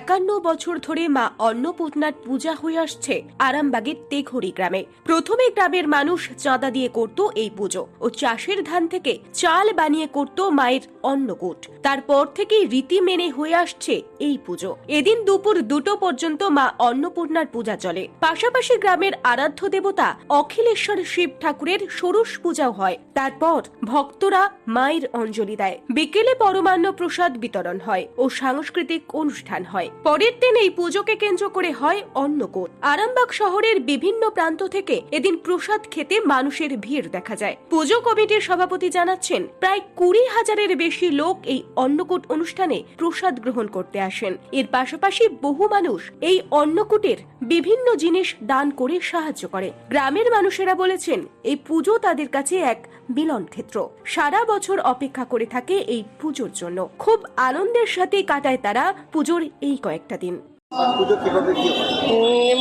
একান্ন বছর ধরে মা অন্নপূর্ণার পূজা হয়ে আসছে আরামবাগের তেঘড়ি গ্রামে। প্রথমে গ্রামের মানুষ চাঁদা দিয়ে করত এই পুজো ও চাষের ধান থেকে চাল বানিয়ে করত মায়ের অন্নকূট। তারপর থেকে রীতি মেনে হয়ে আসছে এই পুজো। এদিন দুপুর দুটো পর্যন্ত মা অন্নপূর্ণার পূজা চলে। পাশাপাশি গ্রামের আরাধ্য দেবতা অখিলেশ্বর শিব ঠাকুরের ষোড়শ পূজাও হয়। তারপর ভক্তরা মায়ের অঞ্জলি দেয়। বিকেলে পরমান্ন প্রসাদ বিতরণ হয় ও সাংস্কৃতিক অনুষ্ঠান হয়। পরের দিন এই পুজোকে কেন্দ্র করে হয় অন্নকূট। আরামবাগ শহরের বিভিন্ন প্রান্ত থেকে এদিন প্রসাদ খেতে মানুষের ভিড় দেখা যায়। পুজো কমিটির সভাপতি জানাচ্ছেন, প্রায় কুড়ি হাজারের বেশি লোক এই অন্নকূট অনুষ্ঠানে প্রসাদ গ্রহণ করতে আসেন। এর পাশাপাশি বহু মানুষ এই অন্নকূটের বিভিন্ন জিনিস দান করে সাহায্য করে। গ্রামের মানুষেরা বলেছেন, এই পুজো তাদের কাছে এক মিলন ক্ষেত্র। সারা বছর অপেক্ষা করে থাকে এই পুজোর জন্য। খুব আনন্দের সাথে কাটায় তারা পুজোর এই কয়েকটা দিন।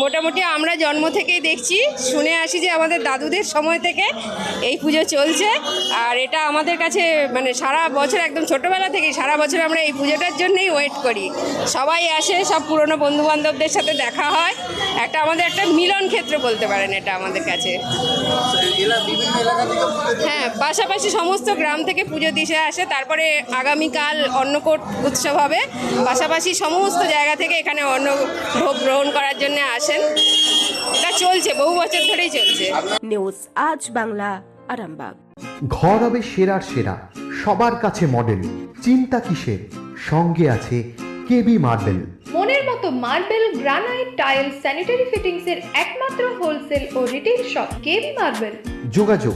মোটামুটি আমরা জন্ম থেকেই দেখছি। শুনে আসি যে আমাদের দাদুদের সময় থেকে এই পুজো চলছে। আর এটা আমাদের কাছে মানে সারা বছর একদম ছোটোবেলা থেকেই সারা বছর আমরা এই পুজোটার জন্যই ওয়েট করি। সবাই আসে সব পুরনো বন্ধু বান্ধবদের সাথে দেখা হয়। একটা আমাদের একটা মিলন ক্ষেত্র বলতে পারেন এটা আমাদের কাছে। হ্যাঁ পাশাপাশি সমস্ত গ্রাম থেকে পুজো দিশে আসে। তারপরে আগামীকাল অন্নকূট উৎসব হবে। পাশাপাশি সমস্ত জায়গা থেকে এখানে ভোগ গ্রহণ করার জন্য আসেন। এটা চলছে বহু বছর ধরেই চলছে। নিউজ আজ বাংলা আরামবাগ। ঘর হবে সেরার সেরা সবার কাছে মডেল চিন্তা কিসের? সঙ্গে আছে কেবি মার্বেল মনের মতো marble granite tile sanitary fittings এর একমাত্র হোলসেল ও রিটেল শপ কেবি মার্বেল যোগাযোগ